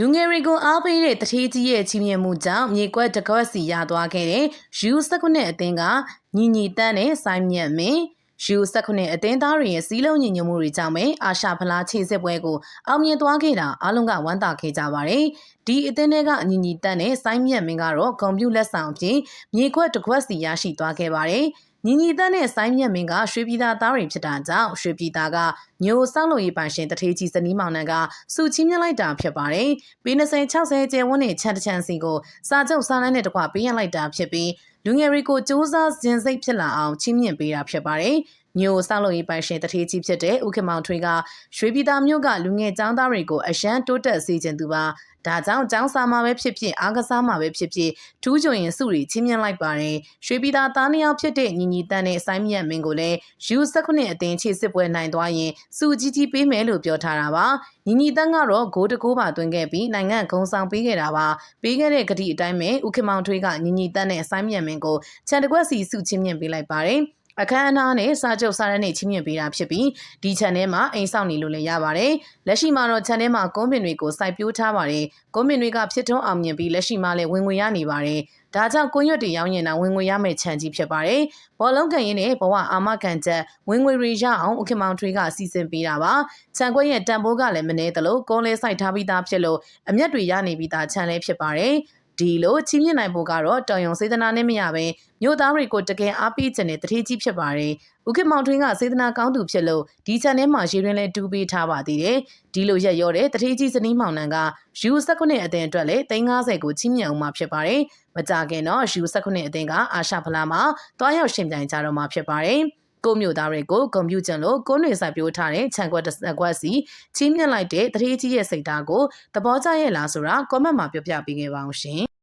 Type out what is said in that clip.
လူငယ်တွေကိုအားပေးတဲ့တထေးကြီးရဲ့ချီးမြှင့်မှုကြောင့်မြေကွက်တစ်ကွက်စီရသွားခဲ့တဲ့ U19 အသင်းကညီညီတန်းနဲ့စိုင်းမြတ်မင်း U19 အသင်းသားတွေရဲ့စီးလုံးညီညွတ်မှုတွေကြောင့်ပဲအာရှဖလားခြေစစ်ပွဲကိုအောင်မြင်သွားခဲ့တာအားလုံးကဝမ်းသာခဲ့ကြပါတယ်။ဒီအသင်းတွေကညီညီတန်းနဲ့စိုင်းမြတ်မင်းကတော့ကွန်ပျူလက်ဆောင်အပြင်မြေကွက်တစ်ကွက်စီရရှိသွားခဲ့ပါတယ်။ ညီညီတန်းနဲ့ဆိုင်းမြတ်မင်းကရွှေပြည်သာသားတွေဖြစ်တာကြောင့်ရွှေပြည်သာကညိုစောင်းလို့ရေးပိုင်ရှင်တထေးကြီးဇနီးမောင်နှံကစုချင်းမြလိုက်တာဖြစ်ပါတယ်။ပေ20 60ကျဲဝန်းနဲ့ချန်တချန်စီကိုစာချုပ်စာလမ်းနဲ့တကွပေးရလိုက်တာဖြစ်ပြီးလူငယ်တွေကိုစူးစမ်းစဉ်စိတ်ဖြစ်လာအောင်ချင်းမြင့်ပေးတာဖြစ်ပါတယ်။ ညိုစောင်းလို့ရေးပိုင်ရှင်တထေးကြီးဖြစ်တဲ့ဥက္ကမောင်ထွေးကရွှေပြည်သာမြို့ကလူငယ်ចောင်းသားတွေကိုအရန်တိုးတက်စေခြင်းသူပါဒါကြောင့်ចောင်းစာမှာပဲဖြစ်ဖြစ်အားကစားမှာပဲဖြစ်ဖြစ်ထူးချွန်ရင်စုတွေချင်းမြင့်လိုက်ပါတယ်ရွှေပြည်သာသားနှစ်ယောက်ဖြစ်တဲ့ညီညီတန်းနဲ့ဆိုင်းမြတ်မင်းကိုလည်း U19 အသင်းခြေစစ်ပွဲနိုင်သွားရင်စုကြီးကြီးပေးမယ်လို့ပြောထားတာပါညီညီတန်းကတော့ဂိုးတကိုးပါသွင်းခဲ့ပြီးနိုင်ငံဂုံဆောင်ပေးခဲ့တာပါပေးခဲ့တဲ့ဂတိအတိုင်းပဲဥက္ကမောင်ထွေးကညီညီတန်းနဲ့ဆိုင်းမြတ်မင်းကိုခြံတကွက်စီစုချင်းမြင့်ပေးလိုက်ပါတယ် အခမ်းအနားနဲ့စာချုပ်စာရမ်းနဲ့ချင်းမြင့်ပေးတာဖြစ်ပြီးဒီ channel မှာအိမ်ဆောင်နေလို့လည်းရပါတယ်။လက်ရှိမှာတော့ channel မှာကွန်ပင်တွေကိုစိုက်ပျိုးထားပါတယ်။ကွန်ပင်တွေကဖြစ်ထွန်းအောင်မြင်ပြီးလက်ရှိမှာလည်းဝင်ငွေရနေပါတယ်။ဒါကြောင့်ကွန်ရွက်တွေရောင်းရင်တော့ဝင်ငွေရမယ့် channel ကြီးဖြစ်ပါတယ်။ဘောလုံးကန်ရင်နဲ့ဘဝအာမခံချက်ဝင်ငွေတွေရအောင်ဥက္ကမောင်ထွေးကစီစဉ်ပေးတာပါ။ချန်ခွက်ရဲ့တန်ဖိုးကလည်းမနည်းသလိုကုန်းလဲစိုက်ထားပြီးသားဖြစ်လို့အမျက်တွေရနေပြီးသား channel ဖြစ်ပါတယ်။ ဒီလိုချီးမြှင့်နိုင်ဖို့ကတော့တော်ရုံစေတနာနဲ့မရပဲမြို့သားတွေကိုတကယ်အားပေးခြင်းနဲ့တတိကြီးဖြစ်ပါတယ်။ဥက္ကမောင်ထွင်းကစေတနာကောင်းသူဖြစ်လို့ဒီ channel မှာရေးရင်းလဲတူးပေးထားပါသေးတယ်။ဒီလိုရက်ရောတဲ့တတိကြီးစနီးမောင်နှံက U19 အသင်းအတွက်လည်း350ကိုချီးမြှင့်အောင်မှာဖြစ်ပါတယ်။မကြခင်တော့ U19 အသင်းကအာရှဖလားမှာတွားရောက်ရှင်ပြိုင်ကြတော့မှာဖြစ်ပါတယ်။ ကိုမျိုးသားတွေကိုကွန်ပျူတာလို့ကိုနေစာပြိုးထားတဲ့ခြံကွက်တစ်ကွက်စီချီးမြှင့်လိုက်တဲ့တတိကြီးရဲ့စိတ်ဓာတ်ကိုသဘောကျရဲ့လားဆိုတာ comment မှာပြောပြပေးခဲ့ပါအောင်ရှင်